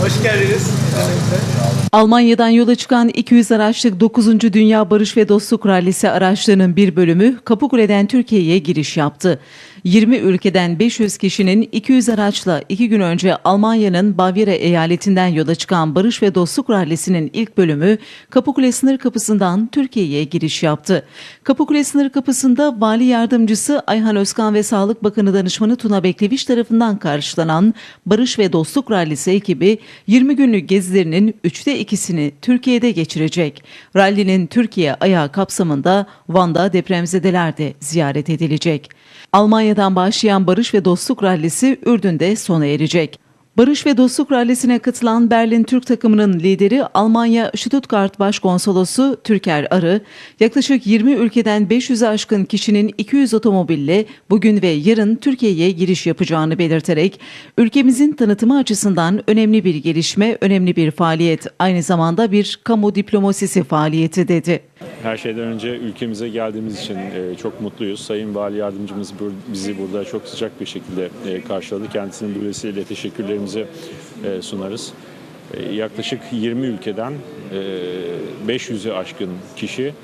Hoş geldiniz. Almanya'dan yola çıkan 200 araçlık 9. Dünya Barış ve Dostluk Rallisi araçlarının bir bölümü Kapıkule'den Türkiye'ye giriş yaptı. 20 ülkeden 500 kişinin 200 araçla 2 gün önce Almanya'nın Bavyera eyaletinden yola çıkan Barış ve Dostluk Rallisi'nin ilk bölümü Kapıkule sınır kapısından Türkiye'ye giriş yaptı. Kapıkule sınır kapısında Vali Yardımcısı Ayhan Özkan ve Sağlık Bakanı Danışmanı Tuna Bekleviş tarafından karşılanan Barış ve Dostluk Rallisi ekibi 20 günlük gezilerinin üçte ikisini Türkiye'de geçirecek. Rallinin Türkiye ayağı kapsamında Van'da depremzedeler de ziyaret edilecek. Almanya'dan başlayan Barış ve Dostluk Rallisi Ürdün'de sona erecek. Barış ve Dostluk Rallisi'ne katılan Berlin Türk takımının lideri Almanya Stuttgart Başkonsolosu Türker Arı, yaklaşık 20 ülkeden 500'e aşkın kişinin 200 otomobille bugün ve yarın Türkiye'ye giriş yapacağını belirterek, ülkemizin tanıtımı açısından önemli bir gelişme, önemli bir faaliyet, aynı zamanda bir kamu diplomasisi faaliyeti dedi. Her şeyden önce ülkemize geldiğimiz için e, çok mutluyuz. Sayın Vali Yardımcımız bizi burada çok sıcak bir şekilde e, karşıladı. Kendisinin bu vesileyle teşekkürlerimizi e, sunarız. Yaklaşık 20 ülkeden e, 500'ü aşkın kişi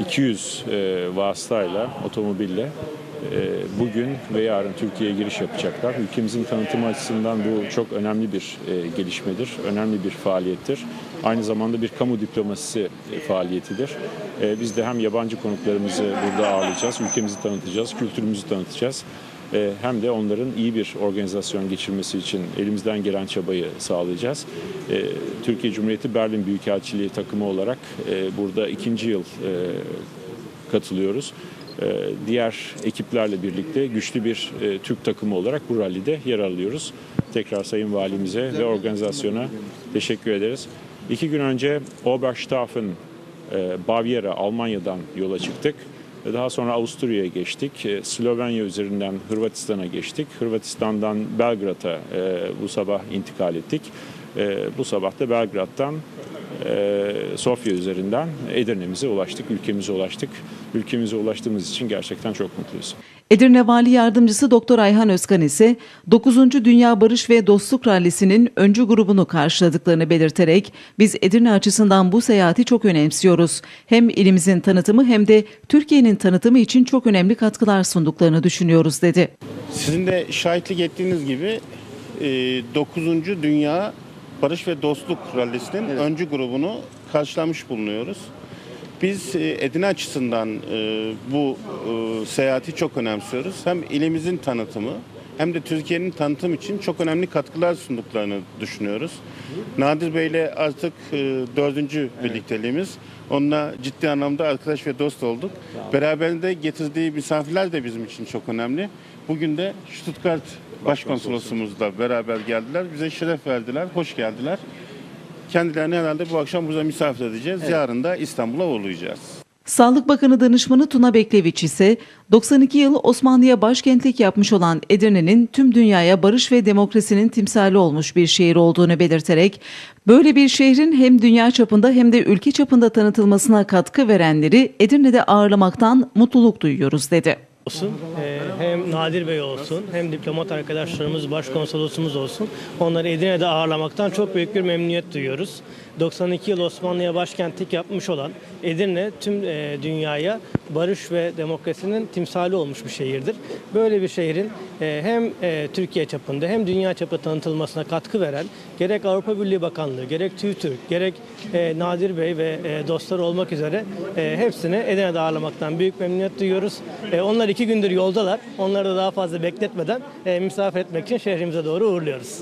200 e, vasıtayla, otomobille bugün ve yarın Türkiye'ye giriş yapacaklar. Ülkemizin tanıtımı açısından bu çok önemli bir e, gelişmedir, önemli bir faaliyettir. Aynı zamanda bir kamu diplomasisi e, faaliyetidir. E, Biz de hem yabancı konuklarımızı burada ağırlayacağız, ülkemizi tanıtacağız, kültürümüzü tanıtacağız. E, Hem de onların iyi bir organizasyon geçirmesi için elimizden gelen çabayı sağlayacağız. Türkiye Cumhuriyeti Berlin Büyükelçiliği takımı olarak e, burada ikinci yıl katılıyoruz. Ee, Diğer ekiplerle birlikte güçlü bir e, Türk takımı olarak bu rallide yer alıyoruz. Tekrar Sayın Valimize ve organizasyona teşekkür ederiz. İki gün önce Oberstdorfen, e, Bavyera, Almanya'dan yola çıktık. Daha sonra Avusturya'ya geçtik. E, Slovenya üzerinden Hırvatistan'a geçtik. Hırvatistan'dan Belgrad'a bu sabah intikal ettik. E, Bu sabah da Belgrad'dan e, Sofya üzerinden Edirne'mize ulaştık, ülkemize ulaştık. Ülkemize ulaştığımız için gerçekten çok mutluyuz. Edirne Vali Yardımcısı Doktor Ayhan Özkan ise 9. Dünya Barış ve Dostluk Rallisi'nin öncü grubunu karşıladıklarını belirterek biz Edirne açısından bu seyahati çok önemsiyoruz. Hem ilimizin tanıtımı hem de Türkiye'nin tanıtımı için çok önemli katkılar sunduklarını düşünüyoruz dedi. Sizin de şahitlik ettiğiniz gibi 9. Dünya Barış ve Dostluk Rallisi'nin öncü grubunu karşılamış bulunuyoruz. Biz e, Edirne açısından e, bu e, seyahati çok önemsiyoruz. Hem ilimizin tanıtımı hem de Türkiye'nin tanıtım için çok önemli katkılar sunduklarını düşünüyoruz. Nadir Bey'le artık dördüncü birlikteliğimiz. Onunla ciddi anlamda arkadaş ve dost olduk. Beraberinde getirdiği misafirler de bizim için çok önemli. Bugün de Stuttgart Başkonsolosumuzla beraber geldiler. Bize şeref verdiler, hoş geldiler. Kendilerini herhalde bu akşam burada misafir edeceğiz. Yarın da İstanbul'a uğurlayacağız. Sağlık Bakanı Danışmanı Tuna Bekleviç ise 92 yıl Osmanlı'ya başkentlik yapmış olan Edirne'nin tüm dünyaya barış ve demokrasinin timsali olmuş bir şehir olduğunu belirterek böyle bir şehrin hem dünya çapında hem de ülke çapında tanıtılmasına katkı verenleri Edirne'de ağırlamaktan mutluluk duyuyoruz dedi. Olsun. Ee, hem Nadir Bey olsun, hem diplomat arkadaşlarımız, başkonsolosumuz olsun. Onları Edirne'de ağırlamaktan çok büyük bir memnuniyet duyuyoruz. 92 yıl Osmanlı'ya başkentlik yapmış olan Edirne tüm e, dünyaya barış ve demokrasinin timsali olmuş bir şehirdir. Böyle bir şehrin e, hem e, Türkiye çapında hem dünya çapında tanıtılmasına katkı veren gerek Avrupa Birliği Bakanlığı, gerek TÜİTÜRK, gerek e, Nadir Bey ve dostları olmak üzere hepsini Edirne'de ağırlamaktan büyük memnuniyet duyuyoruz. Onlar iki gündür yoldalar. Onları da daha fazla bekletmeden misafir etmek için şehrimize doğru uğurluyoruz.